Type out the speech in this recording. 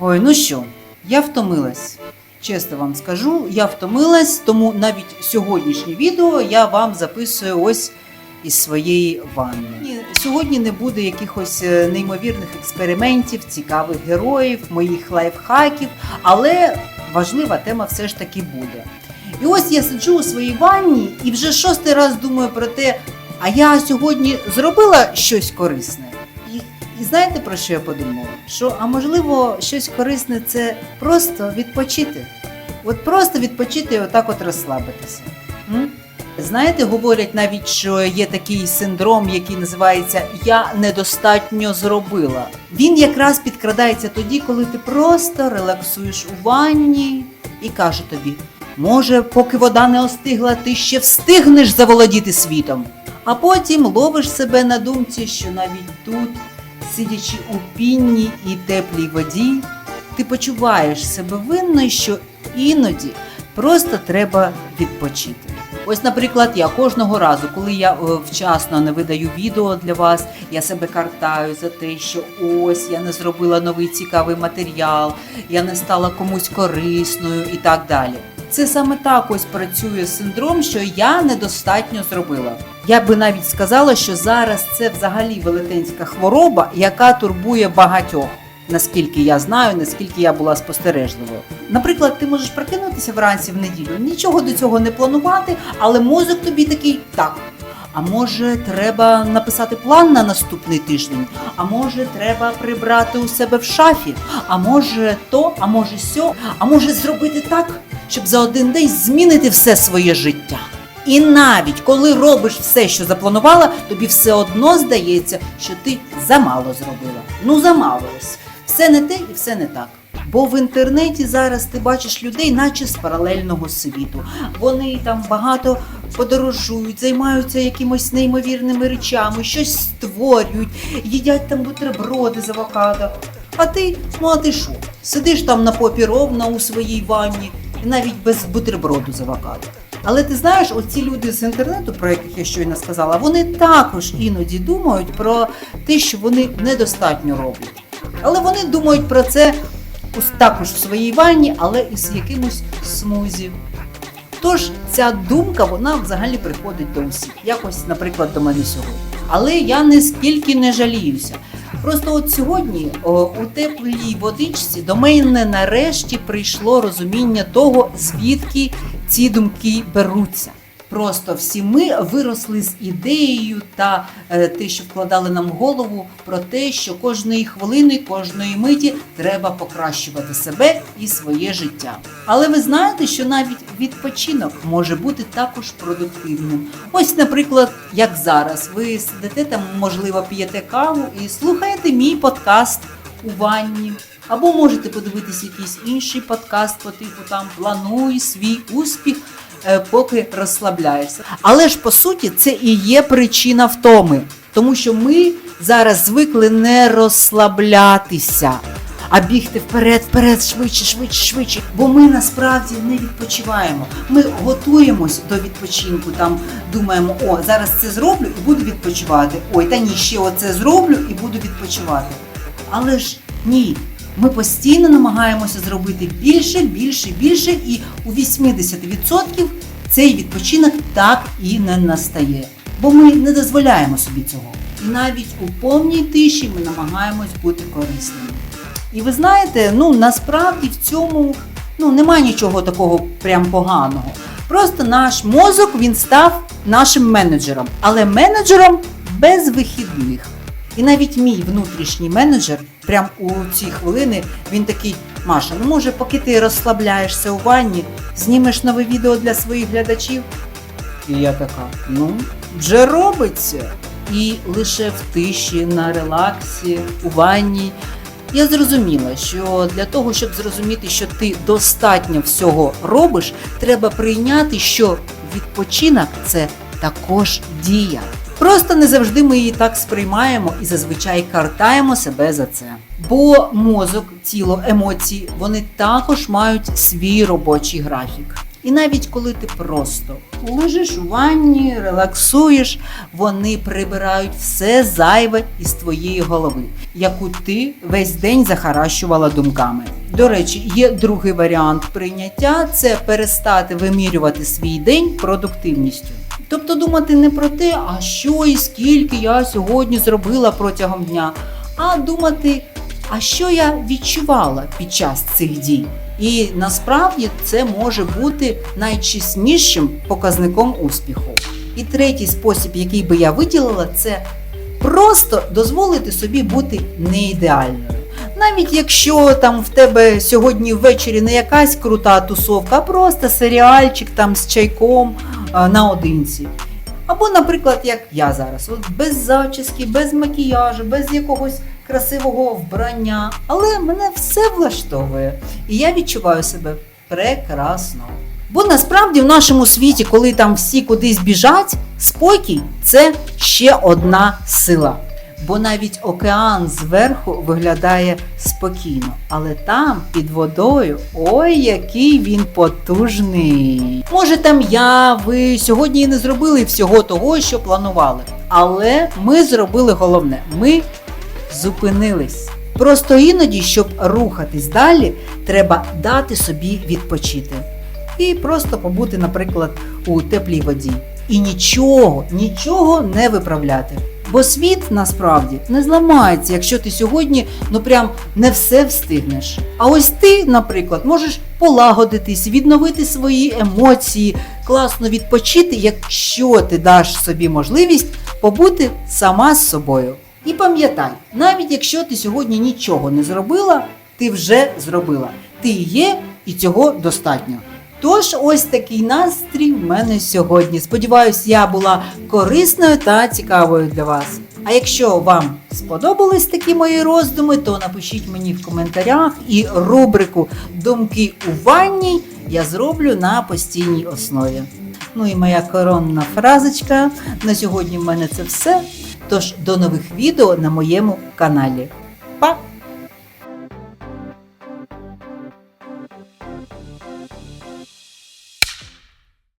Ой, ну що, я втомилась. Чесно вам скажу, я втомилась, тому навіть сьогоднішнє відео я вам записую ось із своєї ванни. Сьогодні не буде якихось е, неймовірних експериментів, цікавих героїв, моїх лайфхаків, але важлива тема все ж таки буде. І ось я сиджу у своїй ванні і вже шостий раз думаю про те, а я сьогодні зробила щось корисне. І, знаєте про що я подумала? Що, а можливо, щось корисне це просто відпочити. От просто відпочити і отак от розслабитися. М? Знаєте, говорять навіть, що є такий синдром, який називається Я недостатньо зробила. Він якраз підкрадається тоді, коли ти просто релаксуєш у ванні і каже тобі: може, поки вода не остигла, ти ще встигнеш заволодіти світом. А потім ловиш себе на думці, що навіть тут, сидячи у пінній і теплій воді, ти почуваєш себе винною, що іноді просто треба відпочити. Ось, наприклад, я кожного разу, коли я е, вчасно не видаю відео для вас, я себе картаю за те, що ось я не зробила новий цікавий матеріал, я не стала комусь корисною і так далі. Це саме так ось працює синдром, що я недостатньо зробила. Я би навіть сказала, що зараз це взагалі велетенська хвороба, яка турбує багатьох. Наскільки я знаю, наскільки я була спостережливою. Наприклад, ти можеш прокинутися вранці в неділю, нічого до цього не планувати, але мозок тобі такий так. А може, треба написати план на наступний тиждень? А може, треба прибрати у себе в шафі? А може то, а може сьо, а може зробити так, щоб за один день змінити все своє життя. І навіть коли робиш все, що запланувала, тобі все одно здається, що ти замало зробила. Ну замало ось. Все не те і все не так. Бо в інтернеті зараз ти бачиш людей, наче з паралельного світу. Вони там багато подорожують, займаються якимось неймовірними речами, щось створюють, їдять там бутерброди з авокадо. А ти, ну а ти що? Сидиш там на попі ровно у своїй ванні навіть без бутерброду з авокадо. Але ти знаєш, оці люди з інтернету, про яких я щойно сказала, вони також іноді думають про те, що вони недостатньо роблять. Але вони думають про це також в своїй ванні, але із якимось смузі. Тож ця думка вона взагалі приходить до усіх, якось, наприклад, до мене сьогодні. Але я нискільки не жаліюся. Просто от сьогодні о, у теплій водичці до мене нарешті прийшло розуміння того, звідки ці думки беруться. Просто всі ми виросли з ідеєю та е, те, що вкладали нам в голову, про те, що кожної хвилини, кожної миті треба покращувати себе і своє життя. Але ви знаєте, що навіть відпочинок може бути також продуктивним. Ось, наприклад, як зараз, ви сидите там, можливо, п'єте каву і слухаєте мій подкаст у ванні. Або можете подивитись якийсь інший подкаст по типу там Плануй свій успіх, поки розслабляєшся. Але ж по суті це і є причина втоми, тому що ми зараз звикли не розслаблятися, а бігти вперед, вперед, швидше, швидше, швидше. Бо ми насправді не відпочиваємо. Ми готуємось до відпочинку. Там думаємо, о, зараз це зроблю і буду відпочивати. Ой, та ні, ще оце зроблю і буду відпочивати. Але ж ні. Ми постійно намагаємося зробити більше, більше, більше, і у 80% цей відпочинок так і не настає. Бо ми не дозволяємо собі цього. І навіть у повній тиші ми намагаємось бути корисними. І ви знаєте, ну насправді в цьому ну, немає нічого такого прям поганого. Просто наш мозок він став нашим менеджером, але менеджером без вихідних. І навіть мій внутрішній менеджер, прям у ці хвилини, він такий: Маша, ну може, поки ти розслабляєшся у ванні, знімеш нове відео для своїх глядачів? І я така, ну, вже робиться. І лише в тиші, на релаксі, у ванні. Я зрозуміла, що для того, щоб зрозуміти, що ти достатньо всього робиш, треба прийняти, що відпочинок це також дія. Просто не завжди ми її так сприймаємо і зазвичай картаємо себе за це. Бо мозок, тіло, емоції вони також мають свій робочий графік. І навіть коли ти просто лежиш у ванні, релаксуєш, вони прибирають все зайве із твоєї голови, яку ти весь день захаращувала думками. До речі, є другий варіант прийняття це перестати вимірювати свій день продуктивністю. Тобто думати не про те, а що і скільки я сьогодні зробила протягом дня, а думати, а що я відчувала під час цих дій. І насправді це може бути найчеснішим показником успіху. І третій спосіб, який би я виділила, це просто дозволити собі бути не ідеальною. Навіть якщо там в тебе сьогодні ввечері не якась крута тусовка, а просто серіальчик там з чайком наодинці. Або, наприклад, як я зараз, от без зачіски, без макіяжу, без якогось красивого вбрання. Але мене все влаштовує. І я відчуваю себе прекрасно. Бо насправді в нашому світі, коли там всі кудись біжать, спокій це ще одна сила. Бо навіть океан зверху виглядає спокійно, але там під водою ой, який він потужний. Може, там я, ви сьогодні і не зробили всього того, що планували. Але ми зробили головне: ми зупинились. Просто іноді, щоб рухатись далі, треба дати собі відпочити. І просто побути, наприклад, у теплій воді. І нічого, нічого не виправляти. Бо світ насправді не зламається, якщо ти сьогодні ну прям не все встигнеш. А ось ти, наприклад, можеш полагодитись, відновити свої емоції, класно відпочити, якщо ти даш собі можливість побути сама з собою. І пам'ятай, навіть якщо ти сьогодні нічого не зробила, ти вже зробила. Ти є і цього достатньо. Тож ось такий настрій в мене сьогодні. Сподіваюсь, я була корисною та цікавою для вас. А якщо вам сподобались такі мої роздуми, то напишіть мені в коментарях і рубрику Думки у ванні я зроблю на постійній основі. Ну і моя коронна фразочка. На сьогодні в мене це все. Тож до нових відео на моєму каналі. Па!